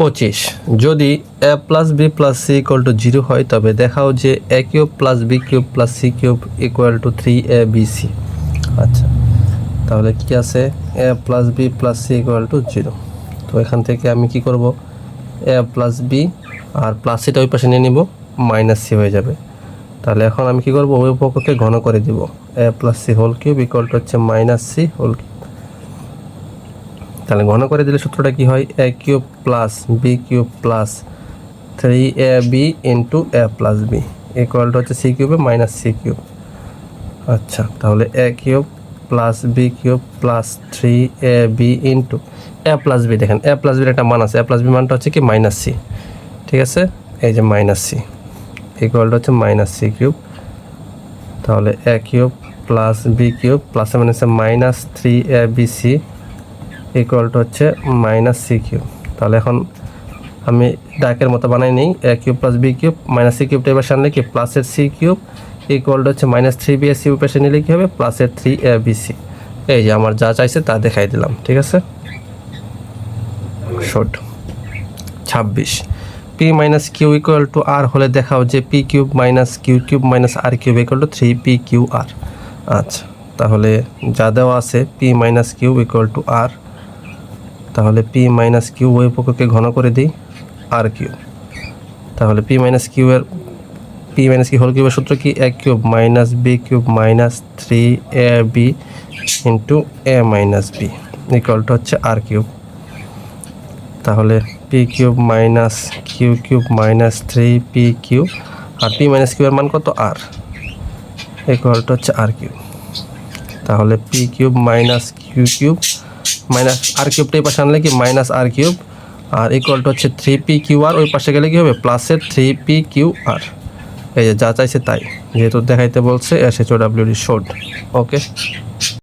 পঁচিশ। যদি A plus B plus C equal to zero হয়, তবে দেখাও যে A cube plus B cube plus C cube equal to three A B C আচ্ছা তাহলে কি আছে? A plus B plus C equal to zero তো এখান থেকে আমি কি করব? এ প্লাস বি আর প্লাস সিটা ওই পাশে নিয়ে নিব মাইনাস সি হয়ে যাবে। তাহলে এখন আমি কি করব? ওই পক্ষকে ঘন করে দিব। A plus C whole cube equal to হচ্ছে মাইনাস সি হোল কিউব তাহলে ঘন করে দিলে সূত্রটা কি হয়? A cube plus B cube plus three A B into A plus B ইকুয়ালটা হচ্ছে সি কিউবে মাইনাস সি কিউব আচ্ছা তাহলে A cube plus B cube plus three A B into A plus B দেখেন এ প্লাস বির একটা মান আছে। A plus B মানটা হচ্ছে কি? মাইনাস সি ঠিক আছে? এই যে মাইনাস সি ইকুয়ালটা হচ্ছে মাইনাস সি কিউব তাহলে A cube plus B cube plus মানে হচ্ছে minus three A B C equal to হচ্ছে মাইনাস সি কিউব তাহলে এখন আমি ডাকের মতো বানাই নিই A cube plus B cube minus C কিউবটা এবার আনলে কি? প্লাসের সি কিউব ইকুয়াল টু হচ্ছে minus three B S C পাশে নিলে কী হবে? প্লাসের থ্রি এ বি সি এই যে আমার যা চাইছে তা দেখাই দিলাম, ঠিক আছে? শর্ট ছাব্বিশ। P minus Q equal to R হলে দেখাও যে P cube minus Q cube minus R cube equal to three P Q R আচ্ছা তাহলে যা দেওয়া আছে P minus Q equal to R তাহলে পি মাইনাস কিউ ওই পক্ষকে ঘন করে দিই আর কিউ তাহলে পি মাইনাস কিউ এর পি মাইনাস কিউ হোল কিউবের সূত্র কি? A cube minus B cube minus three A B into A minus B equal to হচ্ছে আর কিউব তাহলে P cube minus Q cube minus three P cube R P minus কিউবের মান কত? আর equal to হচ্ছে R cube তাহলে P cube minus Q cube minus R কিউবটা এই পাশে আনলে কি মাইনাস আর কিউব আর ইকুয়াল টু হচ্ছে থ্রি পি কিউ আর ওই পাশে গেলে কি হবে? প্লাসের থ্রি পি কিউ আর এই যে যা চাইছে তাই, যেহেতু দেখাইতে বলছে S H O WD showed ওকে